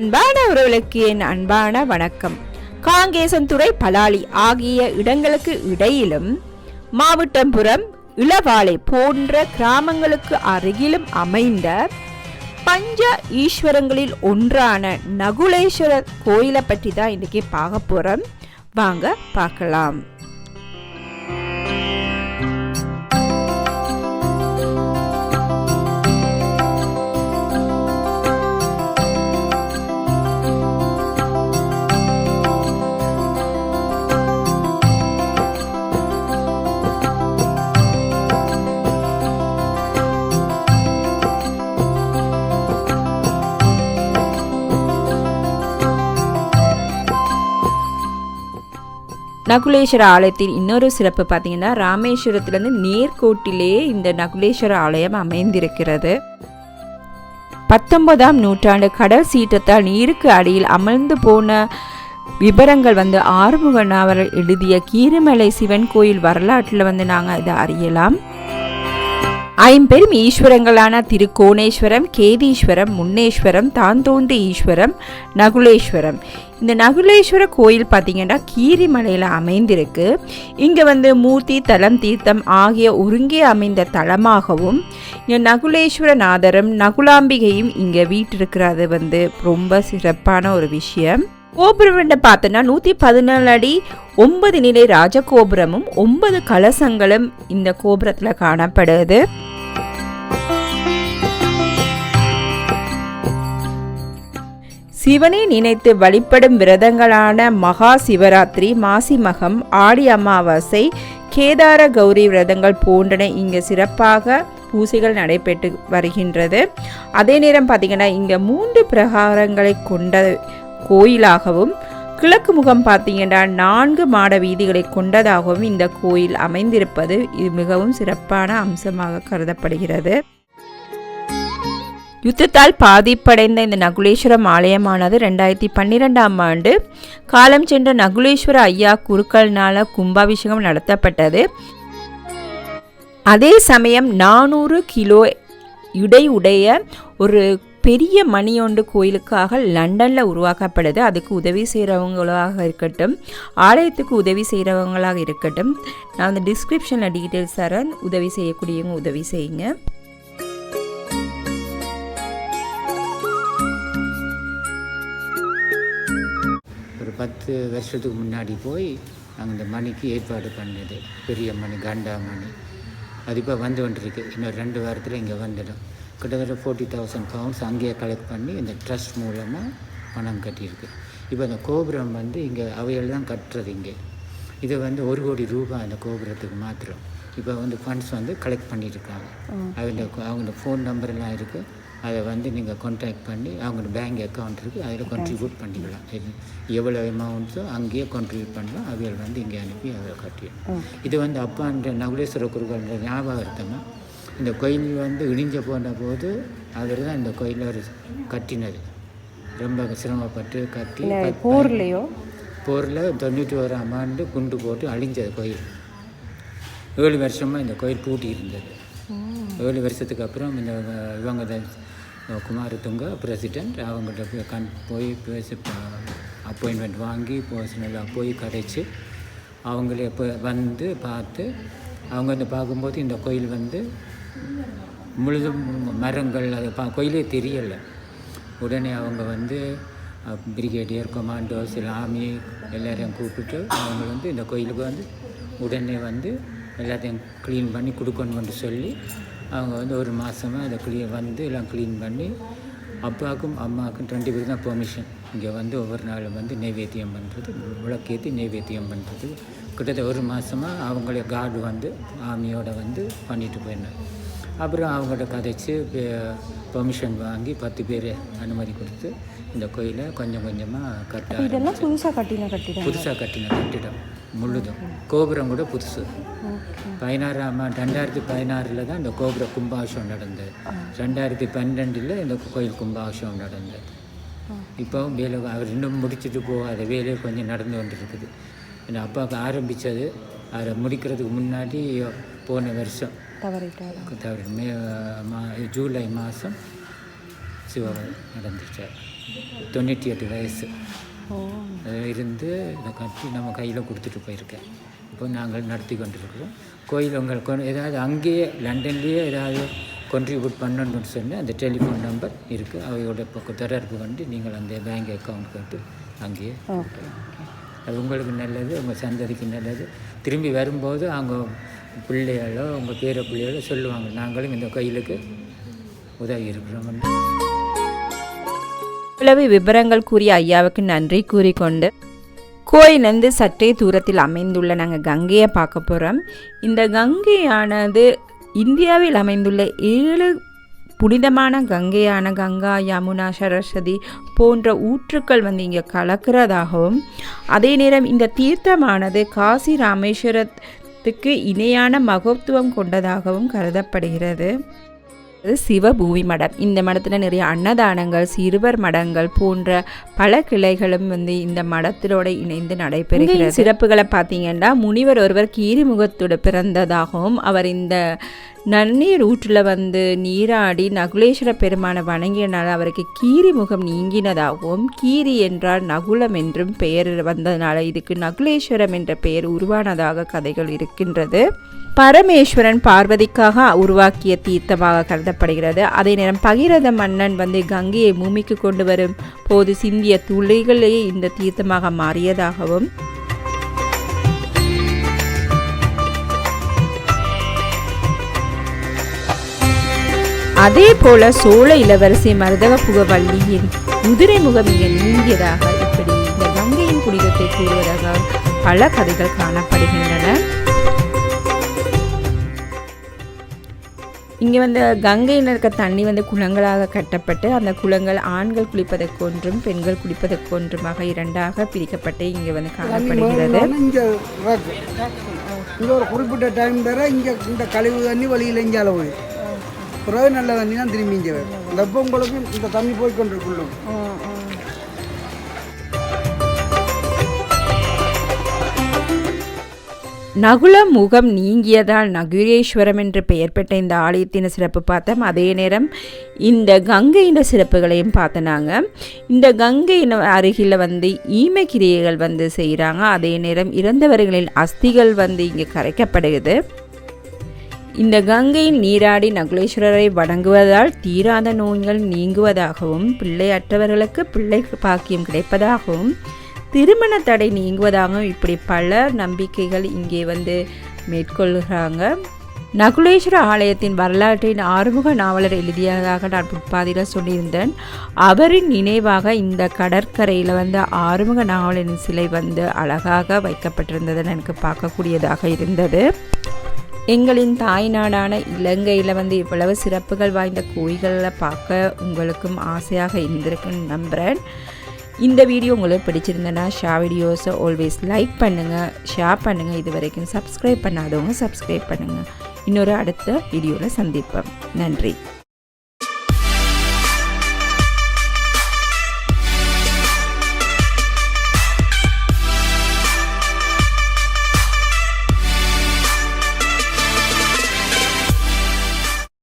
அன்பான உறவுகளுக்கு என் அன்பான வணக்கம். காங்கேசன்துறை பலாலி ஆகிய இடங்களுக்கு இடையிலும் மாவட்டம்புரம் இளவாலை போன்ற கிராமங்களுக்கு அருகிலும் அமைந்த பஞ்ச ஈஸ்வரங்களில் ஒன்றான நகுலேஸ்வரர் கோயிலை பற்றி தான் இன்றைக்கி பார்க்க போகிறோம் வாங்க பார்க்கலாம். நகுலேஸ்வர ஆலயத்தின் இன்னொரு சிறப்பு பார்த்தீங்கன்னா ராமேஸ்வரத்துலேருந்து நேர்கோட்டிலேயே இந்த நகுலேஸ்வர ஆலயம் அமைந்திருக்கிறது. பத்தொன்பதாம் நூற்றாண்டு கடல் சீற்றத்தால் நீருக்கு அடியில் அமர்ந்து போன விபரங்கள் வந்து ஆறுமுகன் அவர் எழுதிய கீரிமலை சிவன் கோயில் வரலாற்றில் வந்து நாங்கள் இதை அறியலாம். ஐம்பெரும் ஈஸ்வரங்களான திருக்கோணேஸ்வரம் கேதீஸ்வரம் முன்னேஸ்வரம் தாந்தோன்றி ஈஸ்வரம் நகுலேஸ்வரம். இந்த நகுலேஸ்வர கோயில் பார்த்திங்கன்னா கீரிமலையில் அமைந்திருக்கு. இங்கே வந்து மூர்த்தி தலம் தீர்த்தம் ஆகிய ஒருங்கே அமைந்த தலமாகவும் இங்கே நகுலேஸ்வரநாதரும் நகுலாம்பிகையும் இங்கே வீட்டிருக்கிறது வந்து ரொம்ப சிறப்பான ஒரு விஷயம். கோபுரம் பார்த்தோன்னா நூற்றி பதினாலு அடி ஒன்பது நிலை ராஜகோபுரமும் ஒன்பது கலசங்களும் இந்த கோபுரத்தில் காணப்படுது. சிவனை நினைத்து வழிபடும் விரதங்களான மகா சிவராத்திரி மாசி மகம் ஆடி அமாவாசை கேதார கௌரி விரதங்கள் போன்றன இங்கு சிறப்பாக பூசைகள் நடைபெற்று வருகின்றது. அதே நேரம் பார்த்திங்கன்னா இங்கே மூன்று பிரகாரங்களை கொண்ட கோயிலாகவும் கிழக்கு முகம் பார்த்தீங்கன்னா நான்கு மாட வீதிகளை கொண்டதாகவும் இந்த கோயில் அமைந்திருப்பது இது மிகவும் சிறப்பான அம்சமாக கருதப்படுகிறது. யுத்தத்தால் பாதிப்படைந்த இந்த நகுலேஸ்வரம் ஆலயமானது ரெண்டாயிரத்தி பன்னிரெண்டாம் ஆண்டு காலம் சென்ற நகுலேஸ்வர ஐயா குருக்கள்னால கும்பாபிஷேகம் நடத்தப்பட்டது. அதே சமயம் நானூறு கிலோ இடை உடைய ஒரு பெரிய மணியொண்டு கோயிலுக்காக லண்டனில் உருவாக்கப்படுது. அதுக்கு உதவி செய்கிறவங்களாக இருக்கட்டும் ஆலயத்துக்கு உதவி செய்கிறவங்களாக இருக்கட்டும். நான் அந்த டிஸ்கிரிப்ஷனில் டீட்டெயில்ஸ் தரேன். உதவி செய்யக்கூடியவங்க உதவி செய்யுங்க. பத்து வருஷத்துக்கு முன்னாடி போய் நாங்கள் இந்த மணிக்கு ஏற்பாடு பண்ணது. பெரிய மணி கண்டா மணி. அது இப்போ வந்து கொண்டிருக்கு. இன்னும் ரெண்டு வாரத்தில் இங்கே வந்துடும். கிட்டத்தட்ட ஃபோர்ட்டி தௌசண்ட் பவுண்ட்ஸ் அங்கேயே கலெக்ட் பண்ணி இந்த ட்ரஸ்ட் மூலமாக பணம் கட்டியிருக்கு. இப்போ அந்த கோபுரம் வந்து இங்கே அவைகள் தான் கட்டுறது இங்கே. இது வந்து ஒரு கோடி ரூபாய் அந்த கோபுரத்துக்கு மாத்திரம். இப்போ வந்து ஃபண்ட்ஸ் வந்து கலெக்ட் பண்ணியிருக்காங்க. அவங்க அவங்க ஃபோன் நம்பர்லாம் இருக்குது அதை வந்து நீங்கள் கான்டாக்ட் பண்ணி அவங்களோட பேங்க் அக்கௌண்ட் இருக்குது அதில் கான்ட்ரிபியூட் பண்ணிக்கலாம். எவ்வளோ அமௌண்ட்ஸோ அங்கேயே கான்ட்ரிபியூட் பண்ணலாம். அவைகள் வந்து இங்கே அனுப்பி அதை கட்டிடும் இது வந்து அப்பான்ற நகுலேஸ்வர குருகள்ன்ற ஞாபகார்த்தமாக இந்த கோயில் வந்து இடிஞ்ச போன போது அவர் தான் இந்த கோயிலை கட்டினது ரொம்ப சிரமப்பட்டு கட்டி போர்லையோ? போரில் தொண்ணூற்றி ஓராம் ஆண்டு குண்டு போட்டு அழிஞ்சது கோயில். ஏழு வருஷமாக இந்த கோயில் பூட்டி இருந்தது ஏழு வருஷத்துக்கு அப்புறம் இந்த இவங்க தான் குமாரதுங்க பிரசிடெண்ட் அவங்கள்ட்ட போய் கண் போய் பேசி அப்பாயின்மெண்ட் வாங்கி பர்சனலாக போய் கரைச்சி அவங்களே இப்போ வந்து பார்த்து அவங்க வந்து பார்க்கும்போது இந்த கோயில் வந்து முழுதும் மரங்கள் அது பா கோயிலே தெரியலை. உடனே அவங்க வந்து பிரிகேடியர் கொமாண்டோஸ் ஆர்மி எல்லாரையும் கூப்பிட்டு அவங்க வந்து இந்த கோயிலுக்கு வந்து உடனே வந்து எல்லாத்தையும் க்ளீன் பண்ணி கொடுக்கணும்னு சொல்லி அவங்க வந்து ஒரு மாதமாக அதை க்ளீன் வந்து எல்லாம் க்ளீன் பண்ணி அப்பாவுக்கும் அம்மாவுக்கும் ரெண்டு பேரும் தான் பெர்மிஷன் இங்கே வந்து ஒவ்வொரு நாளும் வந்து நைவேத்தியம் பண்ணுறது விளக்கேற்றி நைவேத்தியம் பண்ணுறது கிட்டத்தட்ட ஒரு மாதமாக அவங்களே கார்டு வந்து ஆர்மியோட வந்து பண்ணிட்டு போயிருந்தாங்க அப்புறம் அவங்கள்ட்ட கதைச்சு பெர்மிஷன் வாங்கி பத்து பேர் அனுமதி கொடுத்து இந்த கோயிலை கொஞ்சம் கொஞ்சமாக கட்ட இதெல்லாம் புதுசாக கட்டின கட்டிடம் புதுசாக கட்டின கட்டிடம். முழுதும். கோபுரம் கூட புதுசு. பதினாறாம் ரெண்டாயிரத்தி பதினாறில் தான் இந்த கோபுர கும்பாபிஷேகம் நடந்தது. ரெண்டாயிரத்தி பன்னெண்டில் இந்த கோயில் கும்பாபிஷேகம் நடந்தது. இப்போ வேலை அவர் இன்னும் முடிச்சுட்டு போகாத வேலையை கொஞ்சம் நடந்து கொண்டிருக்குது. என் அப்பாவுக்கு ஆரம்பித்தது அதை முடிக்கிறதுக்கு முன்னாடி போன வருஷம். தவிர மே மா ஜூலை மாதம் சிவ நடந்துச்சார். தொண்ணூற்றி எட்டு வயசு. இருந்து இதை கட்டி நம்ம கையில் கொடுத்துட்டு போயிருக்கேன். இப்போ நாங்கள் நடத்தி கொண்டிருக்கிறோம். கோயில் உங்கள் கொ- ஏதாவது அங்கேயே லண்டன்லேயே ஏதாவது contribute பண்ணணும்னு சொன்னால் அந்த டெலிஃபோன் நம்பர் இருக்குது அவையோட இப்போ தொடர்பு கொண்டு நீங்கள் அந்த பேங்க் அக்கௌண்ட் போட்டு அங்கேயே அது உங்களுக்கு நல்லது உங்கள் சந்ததிக்கு நல்லது. திரும்பி வரும்போது அவங்க பிள்ளைகளோ உங்கள் பேர பிள்ளைகளோ சொல்லுவாங்க. நாங்களும் இந்த கோயிலுக்கு உதவி இருக்கிறோம். இவ்வளவு விவரங்கள் கூறிய ஐயாவுக்கு நன்றி கூறிக்கொண்டு கோயிலிருந்து சற்றே தூரத்தில் அமைந்துள்ள நாங்கள் கங்கையை பார்க்க போகிறோம் இந்த கங்கையானது இந்தியாவில் அமைந்துள்ள ஏழு புனிதமான கங்கையான கங்கா யமுனா சரஸ்வதி போன்ற ஊற்றுக்கள் வந்து இங்கே கலக்கிறதாகவும் அதே நேரம் இந்த தீர்த்தமானது காசி ராமேஸ்வரத்துக்கு இணையான மகத்துவம் கொண்டதாகவும் கருதப்படுகிறது. சிவபூமி மடம். இந்த மடத்தில் நிறைய அன்னதானங்கள் சிறுவர் மடங்கள் போன்ற பல கிளைகளும் வந்து இந்த மடத்திலோட இணைந்து நடைபெறுகிறது. சிறப்புகளை பார்த்தீங்கன்னா முனிவர் ஒருவர் கீரிமுகத்தோடு பிறந்ததாகவும் அவர் இந்த நன்னீர் ஊற்றில் வந்து நீராடி நகுலேஸ்வர பெருமானை வணங்கியனால் அவருக்கு கீரி முகம் நீங்கினதாகவும் கீரி என்றால் நகுலம் என்றும் பெயர் வந்ததனால இதுக்கு நகுலேஸ்வரம் என்ற பெயர் உருவானதாக கதைகள் இருக்கின்றது. பரமேஸ்வரன் பார்வதிக்காக உருவாக்கிய தீர்த்தமாக கருதப்படுகிறது. அதே நேரம் பகிரத மன்னன் வந்து கங்கையை பூமிக்கு கொண்டு வரும் போது சிந்திய துளிகளே இந்த தீர்த்தமாக மாறியதாகவும் அதே போல சோழ இளவரசி மருதக புகவல்லியின் குதிரை முகம் இங்கே நீங்கியதாக இப்படி இந்த கங்கையின் புனிதத்தை கூறுவதாக பல கதைகள் காணப்படுகின்றன. இங்கே வந்து கங்கையில் இருக்க தண்ணி வந்து குளங்களாக கட்டப்பட்டு அந்த குளங்கள் ஆண்கள் குளிப்பதற்கொன்றும் பெண்கள் குளிப்பதற்கொன்றுமாக இரண்டாக பிரிக்கப்பட்டு இங்கே வந்து காணப்படுகிறது. இங்கே ஒரு குறிப்பிட்ட டைம் வரை இங்கே இந்த கழிவு தண்ணி வழியில் இங்கே அளவு. பிறகு நல்ல தண்ணி தான் திரும்பி இங்கே வரும். இந்த உங்களுக்கு இந்த தண்ணி போய் கொண்டிருக்குள்ளும் நகுல முகம் நீங்கியதால் நகுரேஸ்வரம் என்று பெயர் பெற்ற இந்த ஆலயத்தின் சிறப்பு பார்த்தோம். அதே நேரம் இந்த கங்கையின் சிறப்புகளையும் பார்த்தனாங்க. இந்த கங்கையின் அருகில் வந்து ஈமை கிரியைகள் வந்து செய்கிறாங்க அதே நேரம் இறந்தவர்களின் அஸ்திகள் வந்து இங்கே கரைக்கப்படுகிறது. இந்த கங்கையில் நீராடி நகுலேஸ்வரரை வணங்குவதால் தீராத நோய்கள் நீங்குவதாகவும் பிள்ளையற்றவர்களுக்கு பிள்ளை பாக்கியம் கிடைப்பதாகவும் திருமண தடை நீங்குவதாகவும் இப்படி பல நம்பிக்கைகள் இங்கே வந்து மேற்கொள்கிறாங்க. நகுலேஸ்வர ஆலயத்தின் வரலாற்றின் ஆறுமுக நாவலர் எழுதியதாக நான் புட்பாதியில் சொல்லியிருந்தேன். அவரின் நினைவாக இந்த கடற்கரையில் வந்து ஆறுமுக நாவலரின் சிலை வந்து அழகாக வைக்கப்பட்டிருந்ததுன்னு எனக்கு பார்க்கக்கூடியதாக இருந்தது. எங்களின் தாய்நாடான இலங்கையில் வந்து இவ்வளவு சிறப்புகள் வாய்ந்த கோயில்களில் பார்க்க உங்களுக்கும் ஆசையாக இருந்திருக்குன்னு நம்புகிறேன் இந்த வீடியோ உங்களுக்கு பிடிச்சிருந்தேன்னா ஷா வீடியோஸை ஆல்வேஸ் லைக் பண்ணுங்கள் ஷேர் பண்ணுங்கள் இது வரைக்கும் சப்ஸ்கிரைப் பண்ணாதவங்க சப்ஸ்கிரைப் பண்ணுங்கள் இன்னொரு அடுத்த வீடியோவில் சந்திப்போம். நன்றி.